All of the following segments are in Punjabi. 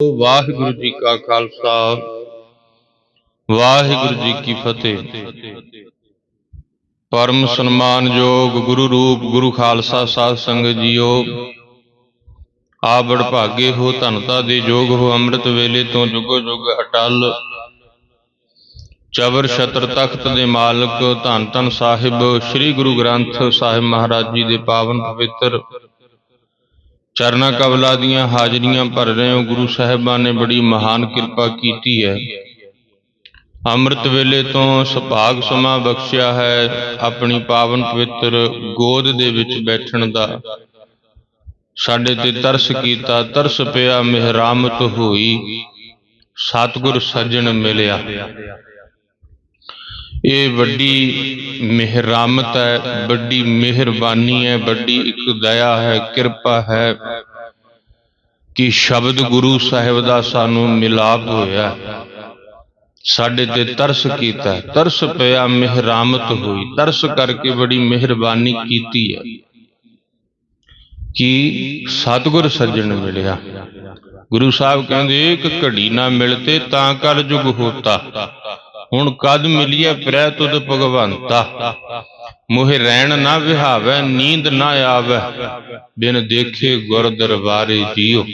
ਵਾਹਿਗੁਰੂ ਜੀ ਕਾ ਖਾਲਸਾ, ਵਾਹਿਗੁਰੂ ਜੀ ਕੀ ਫਤਿਹ। ਪਰਮ ਸਨਮਾਨਯੋਗ ਗੁਰੂ ਰੂਪ ਗੁਰੂ ਖਾਲਸਾ ਸਾਧ ਸੰਗਤ ਜੀਓ, ਆਵੜ ਭਾਗੇ ਹੋ ਧਨਤਾ ਦੇ ਜੋਗ ਹੋ ਅੰਮ੍ਰਿਤ ਵੇਲੇ ਤੋਂ ਜੁਗੋ ਜੁਗ ਅਟਲ। ਚਬਰ ਛਤਰ ਤਖਤ ਦੇ ਮਾਲਕ ਧੰਨ ਧੰਨ ਸਾਹਿਬ, ਸ੍ਰੀ ਗੁਰੂ ਗ੍ਰੰਥ ਸਾਹਿਬ ਮਹਾਰਾਜ ਜੀ ਦੇ ਪਾਵਨ ਪਵਿੱਤਰ ਚਰਨਾ ਕਬਲਾ ਦੀਆਂ ਹਾਜ਼ਰੀਆਂ ਭਰ ਰਹੇ ਹੋ। ਗੁਰੂ ਸਾਹਿਬਾਨ ਨੇ ਬੜੀ ਮਹਾਨ ਕਿਰਪਾ ਕੀਤੀ ਹੈ। ਅੰਮ੍ਰਿਤ ਵੇਲੇ ਤੋਂ ਸੁਭਾਗ ਸਮਾਂ ਬਖਸ਼ਿਆ ਹੈ ਆਪਣੀ ਪਾਵਨ ਪਵਿੱਤਰ ਗੋਦ ਦੇ ਵਿੱਚ ਬੈਠਣ ਦਾ। ਸਾਡੇ ਤੇ ਤਰਸ ਕੀਤਾ, ਤਰਸ ਪਿਆ, ਮਿਹਰਾਮਤ ਹੋਈ। ਸਤਿਗੁਰ ਸੱਜਣ ਮਿਲਿਆ। ਇਹ ਵੱਡੀ ਮਿਹਰਾਮਤ ਹੈ, ਵੱਡੀ ਮਿਹਰਬਾਨੀ ਹੈ, ਵੱਡੀ ਇੱਕ ਦਇਆ ਹੈ, ਕਿਰਪਾ ਹੈ ਕਿ ਸ਼ਬਦ ਗੁਰੂ ਸਾਹਿਬ ਦਾ ਸਾਨੂੰ ਮਿਲਾਪ ਹੋਇਆ। ਸਾਡੇ ਤੇ ਤਰਸ ਕੀਤਾ ਤਰਸ ਪਿਆ, ਮਿਹਰਾਮਤ ਹੋਈ। ਤਰਸ ਕਰਕੇ ਬੜੀ ਮਿਹਰਬਾਨੀ ਕੀਤੀ ਹੈ ਕਿ ਸਤਿਗੁਰ ਸੱਜਣ ਮਿਲਿਆ। ਗੁਰੂ ਸਾਹਿਬ ਕਹਿੰਦੇ, ਇੱਕ ਘੜੀ ਨਾ ਮਿਲਤੇ ਤਾਂ ਕਲ ਜੁਗ ਹੋਤਾ। ਹੁਣ ਕਦ ਮਿਲਿਆ ਪ੍ਰੈ ਤੁਧ ਭਗਵੰਤਾ? ਮੋਹਿ ਰਹਿਣ ਨਾ ਵਿਹਾਵੈ, ਨੀਂਦ ਨਾ ਆਵੈ। ਬਿਨ ਦੇਖੇ ਗੁਰ ਦਰਬਾਰੇ ਜੀਓ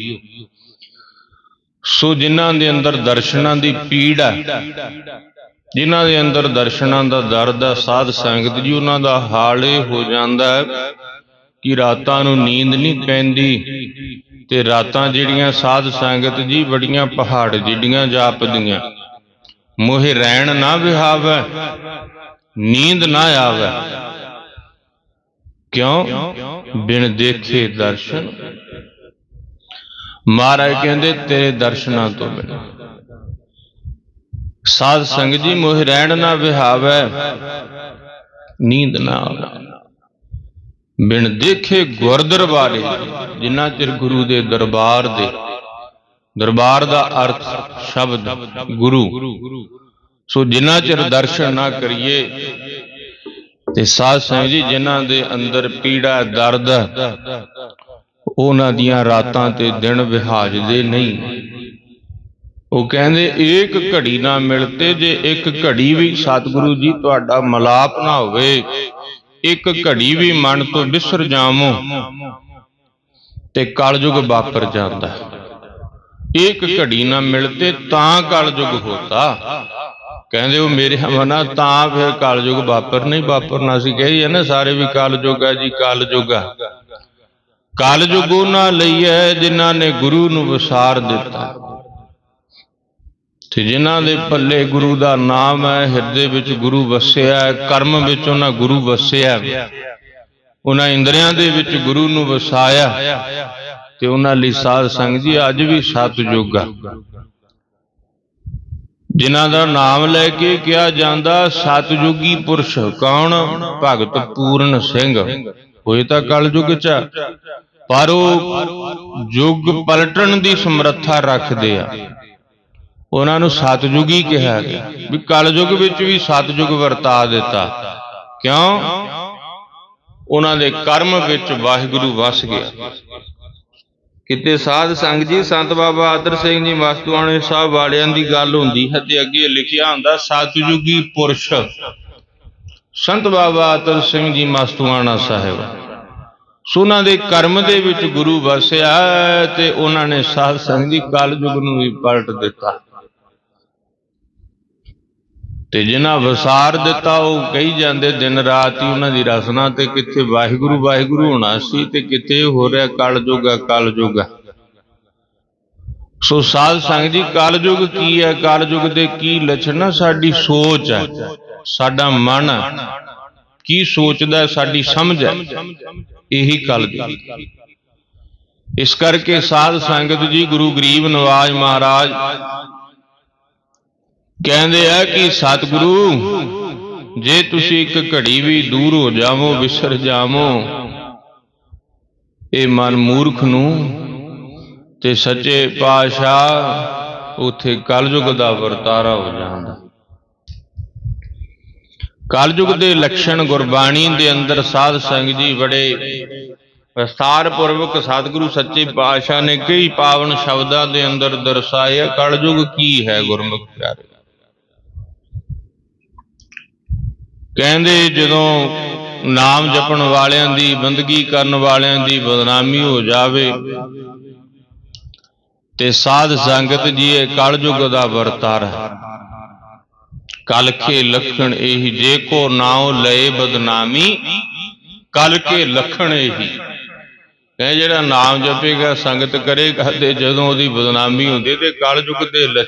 ਸੋ ਜਿਨ੍ਹਾਂ ਦੇ ਅੰਦਰ ਦਰਸ਼ਨਾਂ ਦੀ ਪੀੜ ਹੈ, ਜਿਨ੍ਹਾਂ ਦੇ ਅੰਦਰ ਦਰਸ਼ਨਾਂ ਦਾ ਦਰਦ ਹੈ, ਸਾਧ ਸੰਗਤ ਜੀ, ਉਹਨਾਂ ਦਾ ਹਾਲ ਇਹ ਹੋ ਜਾਂਦਾ ਹੈ ਕਿ ਰਾਤਾਂ ਨੂੰ ਨੀਂਦ ਨਹੀਂ ਪੈਂਦੀ ਤੇ ਰਾਤਾਂ ਜਿਹੜੀਆਂ ਸਾਧ ਸੰਗਤ ਜੀ, ਬੜੀਆਂ ਪਹਾੜ ਜਿਹੜੀਆਂ ਜਾਪਦੀਆਂ। ਮੋਹਿ ਰਹਿਣ ਨਾ ਵਿਹਾਵੈ, ਨੀਂਦ ਨਾ ਆਵੈ। ਕਿਉਂ? ਬਿਨ ਦੇਖੇ ਦਰਸ਼ਨ। ਮਹਾਰਾਜ ਕਹਿੰਦੇ, ਤੇਰੇ ਦਰਸ਼ਨਾਂ ਤੋਂ ਬਿਨ। ਸਾਧ ਸੰਗ ਜੀ, ਮੋਹਿ ਰਹਿਣ ਨਾ ਵਿਹਾਵੈ, ਨੀਂਦ ਨਾ ਆਵੈ। ਬਿਨ ਦੇਖੇ ਗੁਰਦਰਬਾਰੇ ਜਿੰਨਾ ਚਿਰ ਗੁਰੂ ਦੇ ਦਰਬਾਰ ਦੇ ਦਰਬਾਰ ਦਾ ਅਰਥ ਸ਼ਬਦ, ਗੁਰੂ। ਸੋ ਜਿੰਨਾ ਚਿਰ ਦਰਸ਼ਨ ਨਾ ਕਰੀਏ, ਤੇ ਸਾਧ ਸੰਗਤ ਜੀ, ਜਿਨ੍ਹਾਂ ਦੇ ਅੰਦਰ ਪੀੜਾ, ਦਰਦ, ਉਹਨਾਂ ਦੀਆਂ ਰਾਤਾਂ ਤੇ ਦਿਨ ਵਿਹਾਜਦੇ ਨਹੀਂ। ਉਹ ਕਹਿੰਦੇ, ਇੱਕ ਘੜੀ ਨਾ ਮਿਲਤੇ, ਜੇ ਇੱਕ ਘੜੀ ਵੀ ਸਤਿਗੁਰੂ ਜੀ ਤੁਹਾਡਾ ਮਲਾਪ ਨਾ ਹੋਵੇ, ਇੱਕ ਘੜੀ ਵੀ ਮਨ ਤੋਂ ਵਿਸਰ ਜਾਵੋ, ਤੇ ਕਲਯੁਗ ਵਾਪਰ ਜਾਂਦਾ ਹੈ। ਇੱਕ ਘੜੀ ਨਾ ਮਿਲਤੇ ਤਾਂ ਕਲਯੁਗ ਹੋਤਾ। ਕਹਿੰਦੇ ਉਹ ਮੇਰੇ ਮਨਾ ਤਾਂ ਫਿਰ ਕਲਯੁਗ ਵਾਪਰ ਨਹੀਂ ਵਾਪਰਨਾ ਸੀ। ਕਹੀ ਨਾ ਸਾਰੇ ਵੀ ਕਲਯੁਗ ਹੈ ਜੀ, ਕਲਯੁਗ ਹੈ ਕਲਯੁਗ ਉਹਨਾਂ ਲਈ ਹੈ ਜਿਨ੍ਹਾਂ ਨੇ ਗੁਰੂ ਨੂੰ ਵਿਸਾਰ ਦਿੱਤਾ। ਤੇ ਜਿਨ੍ਹਾਂ ਦੇ ਪੱਲੇ ਗੁਰੂ ਦਾ ਨਾਮ ਹੈ, ਹਿਰਦੇ ਵਿੱਚ ਗੁਰੂ ਵਸਿਆ ਹੈ, ਕਰਮ ਵਿੱਚ ਉਹਨਾਂ ਗੁਰੂ ਵਸਿਆ। ਉਹਨਾਂ ਇੰਦਰੀਆਂ ਦੇ ਵਿੱਚ ਗੁਰੂ ਨੂੰ ਵਸਾਇਆ। ਤੇ ਉਹਨਾਂ ਲਈ ਸਾਧ ਸੰਗ ਜੀ, ਅੱਜ ਵੀ ਸਤਜੁਗ ਆ। ਜਿਨ੍ਹਾਂ ਦਾ ਨਾਮ ਲੈ ਕੇ ਕਿਹਾ ਜਾਂਦਾ ਸਤਜੁਗੀ ਪੁਰਸ਼ ਕੌਣ? ਭਗਤ ਪੂਰਨ ਸਿੰਘ। ਹੋਏ ਤਾਂ ਕਲਯੁਗ ਚ ਪਰ ਉਹ ਯੁੱਗ ਪਲਟਣ ਦੀ ਸਮਰੱਥਾ ਰੱਖਦੇ ਆ। ਉਹਨਾਂ ਨੂੰ ਸਤਜੁਗੀ ਕਿਹਾ ਗਿਆ। ਵੀ ਕਲਯੁਗ ਵਿੱਚ ਵੀ ਸਤਜੁਗ ਵਰਤਾ ਦਿੱਤਾ। ਕਿਉਂ? ਉਹਨਾਂ ਦੇ ਕਰਮ ਵਿੱਚ ਵਾਹਿਗੁਰੂ ਵਸ ਗਿਆ। ਕਿਤੇ ਸਾਧ ਸੰਗ ਜੀ, ਸੰਤ ਬਾਬਾ ਆਦਰ ਸਿੰਘ ਜੀ ਮਸਤੂਆਣੇ ਸਾਹਿਬ ਵਾਲਿਆਂ ਦੀ ਗੱਲ ਹੁੰਦੀ ਹੈ ਤੇ ਅੱਗੇ ਲਿਖਿਆ ਹੁੰਦਾ ਸਤਜੁਗੀ ਪੁਰਸ਼। ਸੰਤ ਬਾਬਾ ਆਦਰ ਸਿੰਘ ਜੀ ਮਸਤੂਆਣਾ ਸਾਹਿਬ। ਸੋ ਦੇ ਕਰਮ ਦੇ ਵਿੱਚ ਗੁਰੂ ਵਸਿਆ ਤੇ ਉਹਨਾਂ ਨੇ ਸਾਧ ਸੰਗ ਜੀ ਕਲਯੁਗ ਨੂੰ ਵੀ ਪਲਟ ਦਿੱਤਾ। ਤੇ ਜਿਨ੍ਹਾਂ ਵਿਸਾਰ ਦਿੱਤਾ ਉਹ ਕਹੀ ਜਾਂਦੇ, ਦਿਨ ਰਾਤ ਹੀ ਉਹਨਾਂ ਦੀ ਰਸਨਾ ਤੇ ਕਿੱਥੇ ਵਾਹਿਗੁਰੂ ਵਾਹਿਗੁਰੂ ਹੋਣਾ ਸੀ ਤੇ ਕਿੱਥੇ ਹੋ ਰਿਹਾ ਕਲਯੁਗ ਹੈ ਕਲਯੁਗ ਸੋ ਸਾਧ ਸੰਗ ਜੀ ਕਲਯੁਗ ਕੀ ਹੈ ਕਲਯੁਗ ਦੇ ਕੀ ਲੱਛਣ ਸਾਡੀ ਸੋਚ ਹੈ, ਸਾਡਾ ਮਨ ਕੀ ਸੋਚਦਾ ਸਾਡੀ ਸਮਝ ਹੈ। ਇਹੀ ਕਲਯੁਗ ਇਸ ਕਰਕੇ ਸਾਧ ਸੰਗਤ ਜੀ, ਗੁਰੂ ਗਰੀਬ ਨਵਾਜ ਮਹਾਰਾਜ ਕਹਿੰਦੇ ਆ ਕਿ ਸਤਿਗੁਰੂ, ਜੇ ਤੁਸੀਂ ਇੱਕ ਘੜੀ ਵੀ ਦੂਰ ਹੋ ਜਾਵੋ, ਵਿਸਰ ਜਾਵੋ, ਇਹ ਮਨ ਮੂਰਖ ਨੂੰ ਤੇ ਸੱਚੇ ਪਾਤਸ਼ਾਹ ਉਥੇ ਕਲਯੁਗ ਦਾ ਵਰਤਾਰਾ ਹੋ ਜਾਂਦਾ। ਕਲਯੁਗ ਦੇ ਲੱਛਣ ਗੁਰਬਾਣੀ ਦੇ ਅੰਦਰ ਸਾਧ ਸੰਗ ਜੀ ਬੜੇ ਵਿਸਤਾਰ ਪੂਰਵਕ ਸਤਿਗੁਰੂ ਸੱਚੇ ਪਾਤਸ਼ਾਹ ਨੇ ਕਈ ਪਾਵਨ ਸ਼ਬਦਾਂ ਦੇ ਅੰਦਰ ਦਰਸਾਇਆ ਕਲਯੁਗ ਕੀ ਹੈ ਗੁਰਮੁਖ ਪਿਆਰੇ। ਕਹਿੰਦੇ ਜਦੋਂ ਨਾਮ ਜਪਣ ਵਾਲਿਆਂ ਦੀ ਬੰਦਗੀ ਕਰਨ ਵਾਲਿਆਂ ਦੀ ਬਦਨਾਮੀ ਹੋ ਜਾਵੇ ਤੇ ਸਾਧ ਸੰਗਤ ਜੀ ਇਹ ਕਲਯੁਗ ਦਾ ਵਰਤਾਰ ਹੈ। ਕਲ ਕੇ ਲਖਣ ਇਹੀ ਜੇ ਕੋ ਨਾਉ ਲਏ ਬਦਨਾਮੀ ਕਲ ਕੇ ਲਖਣ ਇਹੀ ਇਹ ਜਿਹੜਾ ਨਾਮ ਜਪੇਗਾ, ਸੰਗਤ ਕਰੇਗਾ ਤੇ ਜਦੋਂ ਉਹਦੀ ਬਦਨਾਮੀ ਹੁੰਦੀ ਤੇ ਕਲਯੁਗ ਦੇ ਲੱਛਣ